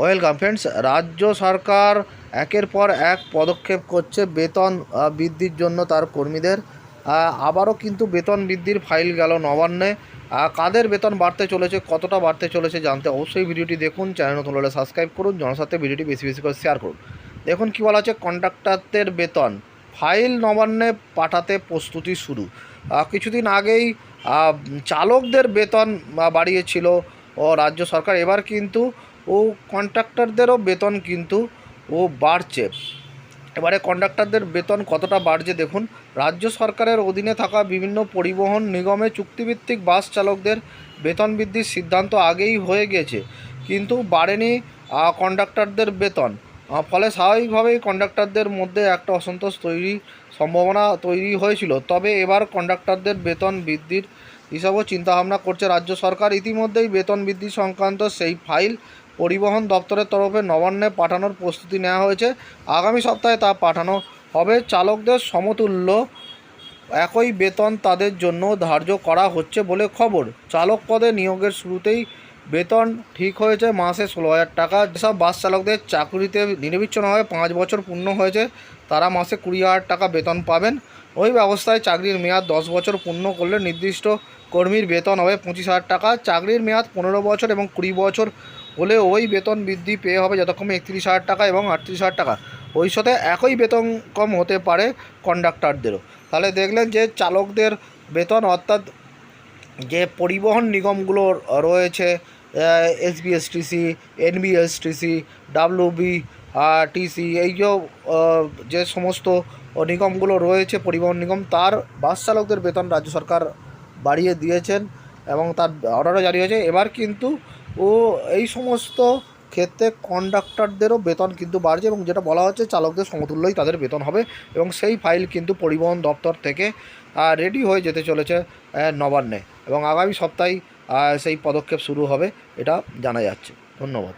Welcome friends, রাজ্য সরকার একের পর এক পদক্ষেপ করছে বেতন বৃদ্ধির জন্য তার কর্মীদের। আবারও কিন্তু বেতন বৃদ্ধির ফাইল গেল নবান্নে। কাদের বেতন বাড়তে চলেছে, কতটা বাড়তে চলেছে জানতে অবশ্যই ভিডিওটি দেখুন, চ্যানেল নতুন হলে সাবস্ক্রাইব করুন জনসাথে ভিডিওটি বেশি বেশি করে শেয়ার করুন। দেখুন কী বলা হচ্ছে কন্ট্রাক্টরদের বেতন, ফাইল নবান্নে পাঠাতে প্রস্তুতি শুরু। কিছুদিন আগেই চালকদের বেতন বাড়িয়েছিল, ও রাজ্য সরকার। এবার কিন্তু ও কন্ট্রাক্টরদেরও বেতন কিন্তু ও বাড়ছে। এবারে কন্ডাক্টরদের বেতন কতটা বাড়ছে দেখুন। রাজ্য সরকারের অধীনে থাকা বিভিন্ন পরিবহন নিগমে চুক্তিভিত্তিক বাস চালকদের বেতন বৃদ্ধির সিদ্ধান্ত আগেই হয়ে গেছে, কিন্তু বাড়েনি কন্ডাক্টরদের বেতন। ফলে স্বাভাবিকভাবেই কন্ডাক্টরদের মধ্যে একটা অসন্তোষ তৈরি, সম্ভাবনা তৈরি হয়েছিল। তবে এবার কন্ডাক্টরদের বেতন বৃদ্ধির হিসাবেও চিন্তাভাবনা করছে রাজ্য সরকার। ইতিমধ্যেই বেতন বৃদ্ধি সংক্রান্ত সেই ফাইল পরিবহন দপ্তরের তরফে নবান্নে পাঠানোর প্রস্তুতি নেওয়া হয়েছে। আগামী সপ্তাহে তা পাঠানো হবে। চালকদের সমতুল্য একই বেতন তাদের জন্য ধার্য করা হচ্ছে বলে খবর। চালক পদে নিয়োগের শুরুতেই বেতন ঠিক হয়েছে মাসে ষোলো হাজার টাকা। যেসব বাস চালকদের চাকরিতে নিরবিচ্ছিন্নভাবে পাঁচ বছর পূর্ণ হয়েছে, তারা মাসে কুড়ি হাজার টাকা বেতন পাবেন। ওই ব্যবস্থায় চাকরির মেয়াদ দশ বছর পূর্ণ করলে নির্দিষ্ট কর্মীর বেতন হবে পঁচিশ হাজার টাকা। চাকরির মেয়াদ পনেরো বছর এবং কুড়ি বছর হলে ওই বেতন বৃদ্ধি পেয়ে হবে যথাক্রমে একত্রিশ হাজার টাকা এবং আটত্রিশ হাজার টাকা। ওই সাথে একই বেতন কম হতে পারে কন্ডাক্টারদেরও। তাহলে দেখলেন যে চালকদের বেতন অর্থাৎ যে পরিবহন নিগমগুলো রয়েছে এসবিএসটিসি এনবিএসটিসি ডাব্লিউবি টিসি এই যে সমস্ত নিগমগুলো রয়েছে, পরিবহন নিগম, তার বাস চালকদের বেতন রাজ্য সরকার বাড়িয়ে দিয়েছেন এবং তার অর্ডারও জারি হয়েছে। এবার কিন্তু ও এই সমস্ত ক্ষেত্রে কন্ডাক্টরদেরও বেতন কিন্তু বাড়ছে এবং যেটা বলা হচ্ছে চালকদের সমতুল্যই তাদের বেতন হবে এবং সেই ফাইল কিন্তু পরিবহন দপ্তর থেকে রেডি হয়ে যেতে চলেছে নবান্নে এবং আগামী সপ্তাহেই সেই পদক্ষেপ শুরু হবে, এটা জানা যাচ্ছে। ধন্যবাদ।